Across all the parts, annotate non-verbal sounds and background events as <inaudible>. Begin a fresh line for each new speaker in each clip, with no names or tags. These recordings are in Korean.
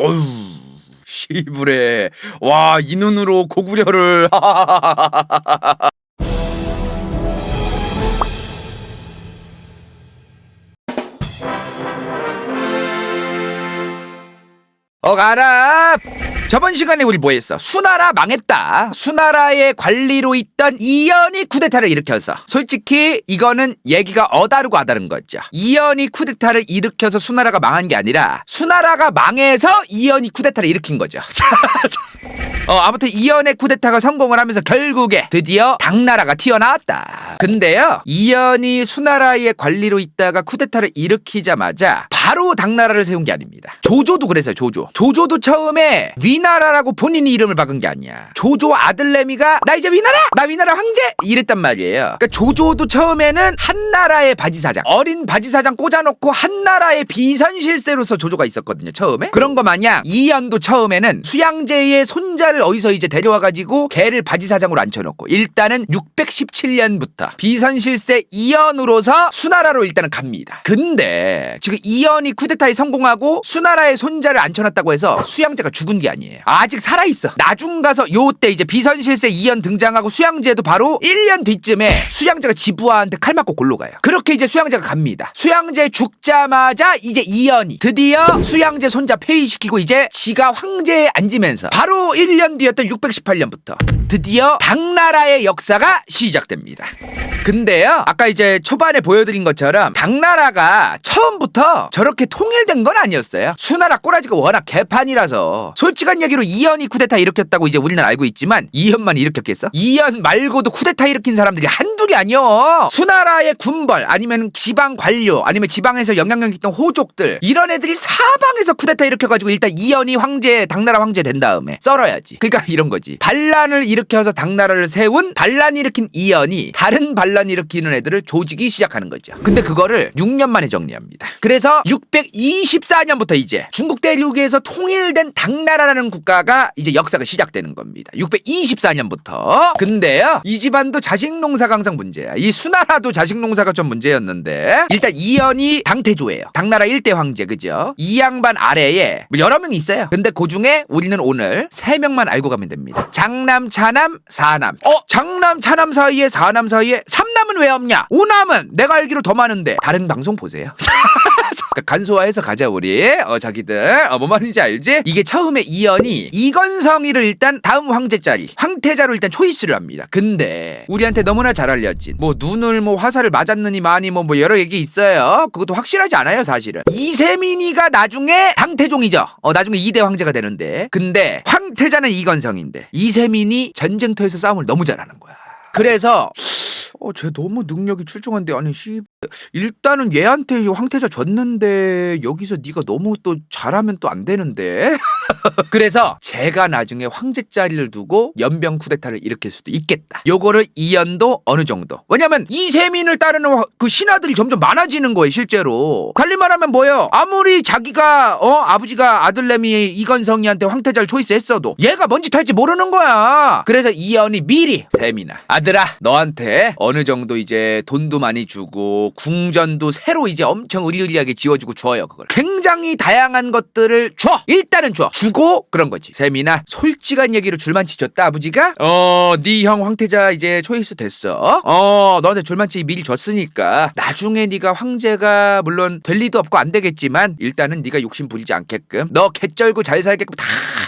어휴 시부레. 와이 눈으로 고구려를. <laughs> 어 가라 저번 시간에 우리 뭐 했어? 수나라 망했다. 수나라의 관리로 있던 이연이 쿠데타를 일으켜서 솔직히 이거는 얘기가 어다르고 아다른 거죠. 이연이 쿠데타를 일으켜서 수나라가 망한 게 아니라 수나라가 망해서 이연이 쿠데타를 일으킨 거죠. <laughs> 어, 아무튼 이연의 쿠데타가 성공을 하면서 결국에 드디어 당나라가 튀어나왔다. 근데요, 이연이 수나라의 관리로 있다가 쿠데타를 일으키자마자 바로 당나라를 세운 게 아닙니다. 조조도 그랬어요, 조조. 조조도 처음에 위 나라라고 본인이 이름을 박은 게 아니야. 조조 아들내미가 나 이제 위나라! 나 위나라 황제! 이랬단 말이에요. 그러니까 조조도 처음에는 한나라의 바지사장, 어린 바지사장 꽂아놓고 한나라의 비선실세로서 조조가 있었거든요, 처음에. 그런 거 마냥 이연도 처음에는 수양제의 손자를 어디서 이제 데려와가지고 걔를 바지사장으로 앉혀놓고 일단은 617년부터 비선실세 이연으로서 수나라로 일단은 갑니다. 근데 지금 이연이 쿠데타에 성공하고 수나라의 손자를 앉혀놨다고 해서 수양제가 죽은 게 아니에요. 아직 살아있어. 나중 가서 요때 이제 비선실세 이연 등장하고 수양제도 바로 1년 뒤쯤에 수양제가 지부하한테 칼 맞고 골로 가요. 그렇게 이제 수양제가 갑니다. 수양제 죽자마자 이제 이연이 드디어 수양제 손자 폐위시키고 이제 지가 황제에 앉으면서 바로 1년 뒤였던 618년부터 드디어 당나라의 역사가 시작됩니다. 근데요, 아까 이제 초반에 보여드린 것처럼 당나라가 처음부터 저렇게 통일된 건 아니었어요. 수나라 꼬라지가 워낙 개판이라서 솔직한 얘기로 이연이 쿠데타 일으켰다고 이제 우리는 알고 있지만 이연만 일으켰겠어? 이연 말고도 쿠데타 일으킨 사람들이 한둘이 아니여. 수나라의 군벌 아니면 지방 관료 아니면 지방에서 영향력 있던 호족들 이런 애들이 사방에서 쿠데타 일으켜가지고 일단 이연이 황제 당나라 황제 된 다음에 썰어야지. 그러니까 <laughs> 이런 거지. 반란을 일으켜서 당나라를 세운 반란 일으킨 이연이 다른 반란 일으키는 애들을 조지기 시작하는 거죠. 근데 그거를 6년 만에 정리합니다. 그래서 624년부터 이제 중국 대륙에서 통일된 당나라라는 국가가 이제 역사가 시작되는 겁니다. 624년부터. 근데요, 이 집안도 자식 농사가 항상 문제야. 이 수나라도 자식 농사가 좀 문제였는데 일단 이연이 당태조예요. 당나라 1대 황제 그죠? 이 양반 아래에 뭐 여러 명이 있어요. 근데 그 중에 우리는 오늘 세 명만 알고 가면 됩니다. 장남, 차남, 사남. 어, 장남, 차남 사이에 사남 사이에 삼남은 왜 없냐? 오남은 내가 알기로 더 많은데 다른 방송 보세요. <laughs> 그러니까 간소화해서 가자 우리 어 자기들 어, 뭐 말인지 알지? 이게 처음에 이연이 이건성이를 일단 다음 황제 자리 황태자로 일단 초이스를 합니다. 근데 우리한테 너무나 잘 알려진 뭐 눈을 뭐 화살을 맞았느니 많이 뭐, 뭐 여러 얘기 있어요. 그것도 확실하지 않아요 사실은. 이세민이가 나중에 당태종이죠. 어 나중에 2대 황제가 되는데 근데 황태자는 이건성인데 이세민이 전쟁터에서 싸움을 너무 잘하는 거야. 그래서 어, 쟤 너무 능력이 출중한데 아니 씨 일단은 얘한테 이 황태자 줬는데 여기서 네가 너무 또 잘하면 또 안 되는데 <laughs> 그래서 제가 나중에 황제 자리를 두고 연병 쿠데타를 일으킬 수도 있겠다. 요거를 이연도 어느 정도. 왜냐면 이세민을 따르는 화- 그 신하들이 점점 많아지는 거예요, 실제로. 달리 말하면 뭐예요? 아무리 자기가 어 아버지가 아들내미 이건성이한테 황태자를 초이스했어도 얘가 뭔 짓 할지 모르는 거야. 그래서 이연이 미리 세민아 아들아 너한테 어느 정도 이제 돈도 많이 주고 궁전도 새로 이제 엄청 의리의리하게 지어주고 줘요 그걸. 굉장히 다양한 것들을 줘. 일단은 줘. 주고 그런 거지. 세민아 솔직한 얘기로 줄만 치 줬다 아버지가. 어네 형 황태자 이제 초이스 됐어. 어 너한테 줄만치 미리 줬으니까 나중에 네가 황제가 물론 될 리도 없고 안 되겠지만 일단은 네가 욕심 부리지 않게끔 너 개쩔고 잘 살게끔 다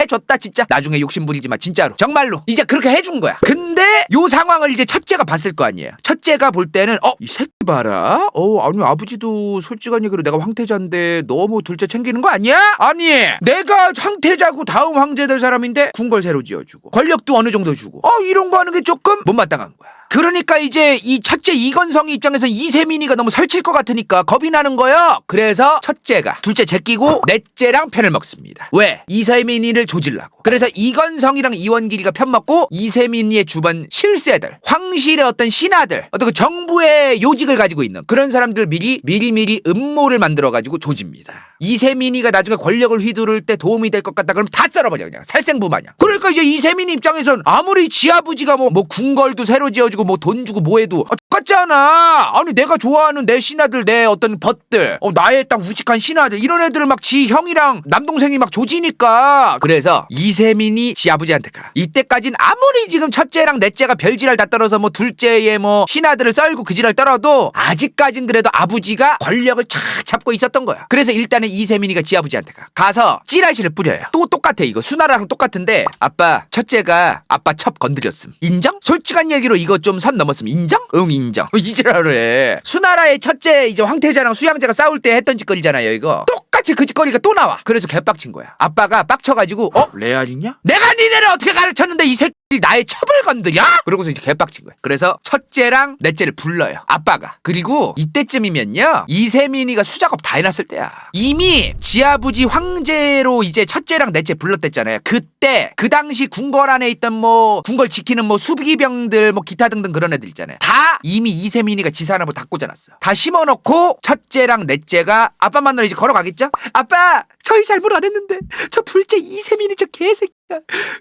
해줬다 진짜 나중에 욕심 부리지 마 진짜로 정말로 이제 그렇게 해준 거야 근데 요 상황을 이제 첫째가 봤을 거 아니에요 첫째가 볼 때는 어 이 새끼 봐라 어 아니 아버지도 솔직한 얘기로 내가 황태자인데 너무 둘째 챙기는 거 아니야 아니 내가 황태자고 다음 황제 될 사람인데 궁궐 새로 지어주고 권력도 어느 정도 주고 어 이런 거 하는 게 조금 못마땅한 거야 그러니까 이제 이 첫째 이건성이 입장에서 이세민이가 너무 설칠 것 같으니까 겁이 나는 거예요. 그래서 첫째가 둘째 제끼고 넷째랑 편을 먹습니다. 왜? 이세민이를 조질라고. 그래서 이건성이랑 이원길이가 편 먹고 이세민이의 주변 실세들 황 왕실의 어떤 신하들 어떤 그 정부의 요직을 가지고 있는 그런 사람들 미리 미리미리 음모를 만들어 가지고 조집니다. 이세민이가 나중에 권력을 휘두를 때 도움이 될 것 같다 그럼 다 썰어버려 그냥 살생부 마냥. 그러니까 이제 이세민 입장에선 아무리 지아버지가 뭐, 뭐 궁궐도 새로 지어주고 뭐 돈 주고 뭐 해도 아, 똑같잖아. 아니 내가 좋아하는 내 신하들 내 어떤 벗들 어, 나의 딱 우직한 신하들 이런 애들을 막 지 형이랑 남동생이 막 조지니까 그래서 이세민이 지 아버지한테 가. 이때까진 아무리 지금 첫째랑 넷째가 별지랄 다 떨어서 뭐 둘째의 뭐 신하들을 썰고 그 지랄 떨어도 아직까진 그래도 아버지가 권력을 착 잡고 있었던 거야. 그래서 일단은 이세민이가 지 아버지한테 가. 가서 찌라시를 뿌려요. 또 똑같아 이거 수나라랑 똑같은데 아빠 첫째가 아빠 첩 건드렸음. 인정? 솔직한 얘기로 이거 좀 선 넘었음. 인정? 응 인정. <laughs> 이지랄을 해. 수나라의 첫째 이제 황태자랑 수양제가 싸울 때 했던 짓거리잖아요 이거. 똑같이 그 짓거리가 또 나와. 그래서 개빡친 거야. 아빠가 빡쳐가지고 어 레알이냐? 내가 니네를 어떻게 가르쳤는데 이 새끼 나의 첩을 건드려? 그러고서 이제 개빡친 거야. 그래서 첫째랑 넷째를 불러요. 아빠가. 그리고 이때쯤이면요. 이세민이가 수작업 다 해놨을 때야. 이미 지아버지 황제로 이제 첫째랑 넷째 불렀댔잖아요. 그때 그 당시 궁궐 안에 있던 뭐 궁궐 지키는 뭐 수비병들 뭐 기타 등등 그런 애들 있잖아요. 다 이미 이세민이가 지사람을 다 꽂아놨어. 다 심어놓고 첫째랑 넷째가 아빠 만나러 이제 걸어가겠죠? 아빠 저희 잘못 안 했는데 저 둘째 이세민이 저 개새끼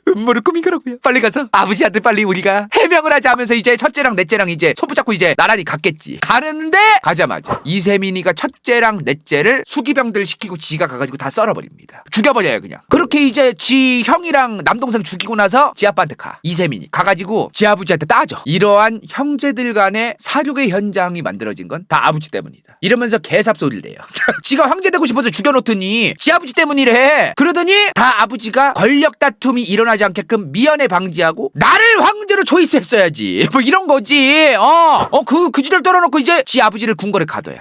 음모를 꾸민 거라고요. 빨리 가서 아버지한테 빨리 우리가 해명을 하자 하면서 이제 첫째랑 넷째랑 이제 손붙잡고 이제 나란히 갔겠지. 가는데 가자마자 이세민이가 첫째랑 넷째를 수기병들 시키고 지가 가가지고 다 썰어버립니다. 죽여버려요 그냥. 그렇게 이제 지 형이랑 남동생 죽이고 나서 지 아빠한테 가. 이세민이 가가지고 지 아버지한테 따져. 이러한 형제들 간의 사륙의 현장이 만들어진 건 다 아버지 때문이다. 이러면서 개삽 소리를 내요. <laughs> 지가 황제 되고 싶어서 죽여놓더니 지 아버지 때문이래. 그러더니 다 아버지가 권력 다툼이 일어나지 않게끔 미연에 방지하고 나를 황제로 초이스했어야지. <laughs> 뭐 이런 거지. 어, 어, 그, 그 지를 떨어놓고 이제 지 아버지를 궁궐에 가둬요.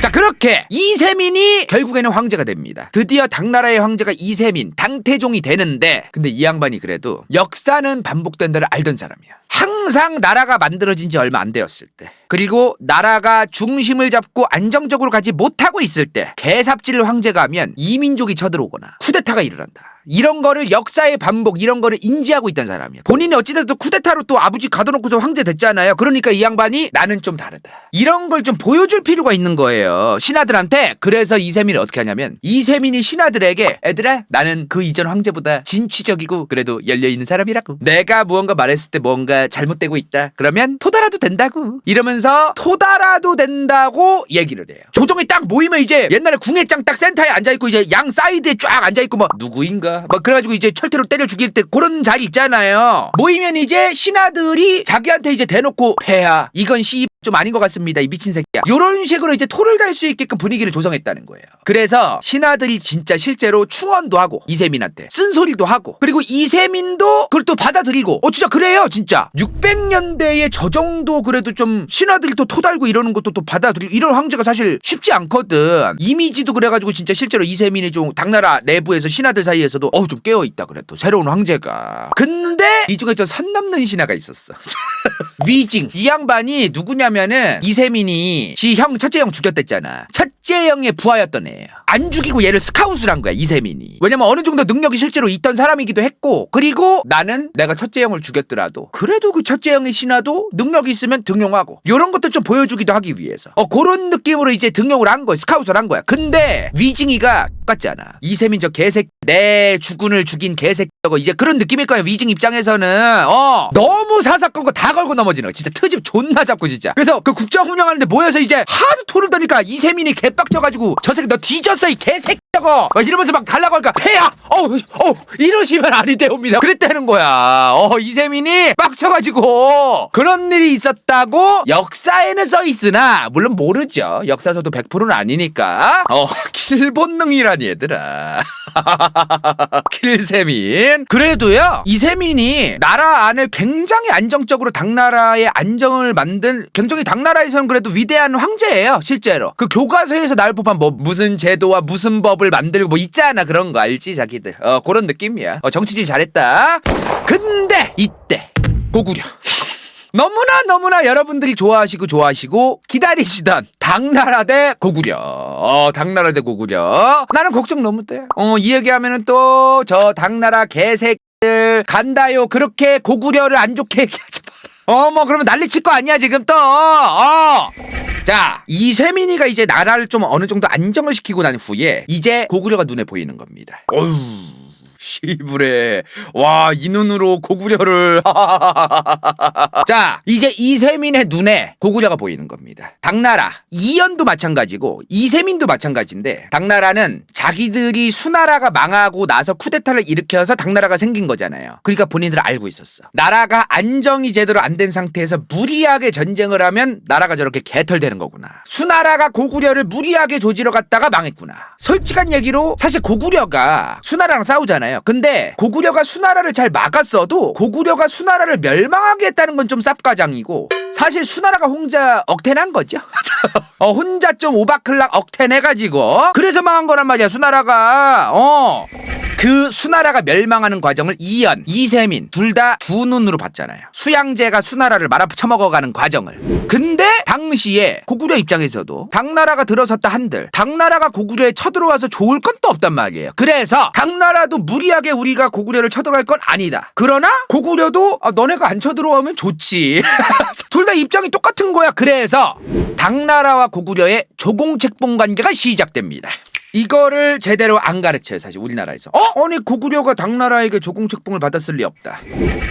자, 그렇게 이세민이 결국에는 황제가 됩니다. 드디어 당나라의 황제가 이세민, 당태종이 되는데, 근데 이 양반이 그래도 역사는 반복된다를 알던 사람이야. 항상 나라가 만들어진 지 얼마 안 되었을 때, 그리고 나라가 중심을 잡고 안정적으로 가지 못하고 있을 때, 개삽질 황제가 하면 이민족이 쳐들어오거나 쿠데타가 일어난다. 이런 거를 역사의 반복 이런 거를 인지하고 있던 사람이야. 본인이 어찌됐든 쿠데타로 또 아버지 가둬놓고서 황제 됐잖아요. 그러니까 이 양반이 나는 좀 다르다. 이런 걸 좀 보여줄 필요가 있는 거예요. 신하들한테. 그래서 이세민이 어떻게 하냐면 이세민이 신하들에게 애들아 나는 그 이전 황제보다 진취적이고 그래도 열려 있는 사람이라고. 내가 무언가 말했을 때 뭔가 잘못되고 있다. 그러면 토달아도 된다고. 이러면서 토달아도 된다고 얘기를 해요. 조정이 딱 모이면 이제 옛날에 궁예장 딱 센터에 앉아 있고 이제 양 사이드에 쫙 앉아 있고 뭐 누구인가 막 그래가지고 이제 철퇴로 때려 죽일 때 그런 자리 있잖아요. 모이면 이제 신하들이 자기한테 이제 대놓고 폐하 이건 씨 좀 아닌 것 같습니다. 이 미친 새끼야. 요런 식으로 이제 토를 달수 있게끔 분위기를 조성했다는 거예요. 그래서 신하들이 진짜 실제로 충원도 하고 이세민한테 쓴소리도 하고 그리고 이세민도 그걸 또 받아들이고 어 진짜 그래요 진짜 600년대에 저 정도 그래도 좀 신하들이 또 토달고 이러는 것도 또 받아들이고 이런 황제가 사실 쉽지 않거든. 이미지도 그래가지고 진짜 실제로 이세민이 좀 당나라 내부에서 신하들 사이에서도 어우 좀 깨어 있다 그래도 새로운 황제가. 근데 이 중에 저선 넘는 신하가 있었어. <laughs> 위징. 이 양반이 누구냐면은 이세민이 지 형 첫째 형 죽였댔잖아. 첫째 형의 부하였던 애예요. 안 죽이고 얘를 스카웃을 한 거야 이세민이. 왜냐면 어느 정도 능력이 실제로 있던 사람이기도 했고 그리고 나는 내가 첫째 형을 죽였더라도 그래도 그 첫째 형의 신하도 능력이 있으면 등용하고 요런 것도 좀 보여주기도 하기 위해서. 어 그런 느낌으로 이제 등용을 한 거야 스카웃을 한 거야. 근데 위징이가 똑같지 않아. 이세민 저 개새끼 내 주군을 죽인 개새끼 저거 이제 그런 느낌일 거야 위징 입장에서는. 어! 너무 사사건 거 다 걸고 넘어지는 거 진짜 트집 존나 잡고 진짜. 그래서 그 국정 운영하는데 모여서 이제 하도 토를 더니까 이세민이 개빡쳐가지고 저 새끼 너 뒤졌어 이 개새끼 막 이러면서 막 달라고 하니까 폐야! 어우 어우 이러시면 아니 되옵니다. 그랬다는 거야. 어 이세민이 빡쳐가지고 그런 일이 있었다고 역사에는 써 있으나 물론 모르죠. 역사서도 100%는 아니니까. 어 <laughs> 킬본능이라 니 얘들아. <laughs> 킬세민. 그래도요 이 세민이 나라 안을 굉장히 안정적으로 당나라의 안정을 만든 굉장히 당나라에서는 그래도 위대한 황제예요 실제로. 그 교과서에서 나올 법한 뭐 무슨 제도와 무슨 법을 만들고 뭐 있잖아? 그런 거 알지 자기들? 어 그런 느낌이야. 어 정치질 잘했다. 근데 이때 고구려 너무나 너무나 여러분들이 좋아하시고 좋아하시고 기다리시던 당나라 대 고구려. 어, 당나라 대 고구려. 나는 걱정 너무 돼. 어, 이 얘기하면은 또 저 당나라 개새끼들 간다요. 그렇게 고구려를 안 좋게 <laughs> 얘기하지 마라. 어머 그러면 난리 칠 거 아니야 지금 또 어. 자 이세민이가 이제 나라를 좀 어느 정도 안정을 시키고 난 후에 이제 고구려가 눈에 보이는 겁니다 어휴 시부레. 와 이 눈으로 고구려를. <laughs> 자 이제 이세민의 눈에 고구려가 보이는 겁니다. 당나라 이연도 마찬가지고 이세민도 마찬가지인데 당나라는 자기들이 수나라가 망하고 나서 쿠데타를 일으켜서 당나라가 생긴 거잖아요. 그러니까 본인들 알고 있었어. 나라가 안정이 제대로 안 된 상태에서 무리하게 전쟁을 하면 나라가 저렇게 개털되는 거구나. 수나라가 고구려를 무리하게 조지러 갔다가 망했구나. 솔직한 얘기로 사실 고구려가 수나라랑 싸우잖아요 근데 고구려가 수나라를 잘 막았어도 고구려가 수나라를 멸망하게 했다는 건 좀 쌉가장이고 사실 수나라가 혼자 억텐한 거죠. <laughs> 어, 혼자 좀 오바클락 억텐해가지고 그래서 망한 거란 말이야 수나라가. 어. 그 수나라가 멸망하는 과정을 이연, 이세민 둘 다 두 눈으로 봤잖아요. 수양제가 수나라를 말아쳐먹어가는 과정을. 근데 당시에 고구려 입장에서도 당나라가 들어섰다 한들 당나라가 고구려에 쳐들어와서 좋을 건 또 없단 말이에요. 그래서 당나라도 무리하게 우리가 고구려를 쳐들어갈 건 아니다. 그러나 고구려도 아, 너네가 안 쳐들어오면 좋지. <laughs> 둘 다 입장이 똑같은 거야. 그래서 당나라와 고구려의 조공책봉 관계가 시작됩니다. 이거를 제대로 안 가르쳐요 사실 우리나라에서 어? 아니 고구려가 당나라에게 조공책봉을 받았을 리 없다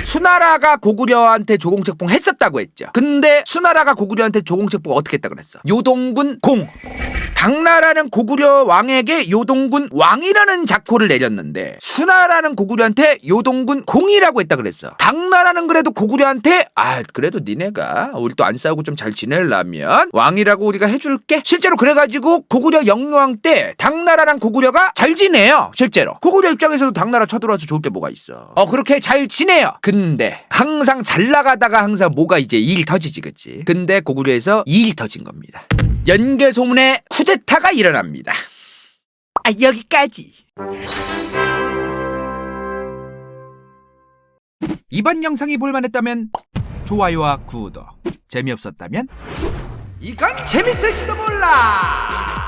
수나라가 고구려한테 조공책봉 했었다고 했죠 근데 수나라가 고구려한테 조공책봉 어떻게 했다 그랬어 요동군 공 당나라는 고구려 왕에게 요동군 왕이라는 작호를 내렸는데 수나라는 고구려한테 요동군 공이라고 했다 그랬어. 당나라는 그래도 고구려한테 아 그래도 니네가 우리 또 안 싸우고 좀 잘 지내려면 왕이라고 우리가 해줄게. 실제로 그래가지고 고구려 영유왕 때 당 나라랑 고구려가 잘 지내요. 실제로 고구려 입장에서도 당나라 쳐들어와서 좋을 게 뭐가 있어. 어 그렇게 잘 지내요. 근데 항상 잘 나가다가 항상 뭐가 이제 일 터지지 그치. 근데 고구려에서 일 터진 겁니다. 연개 소문에 쿠데타가 일어납니다. 아 여기까지. 이번 영상이 볼만했다면 좋아요와 구독. 재미없었다면 이건 재밌을지도 몰라.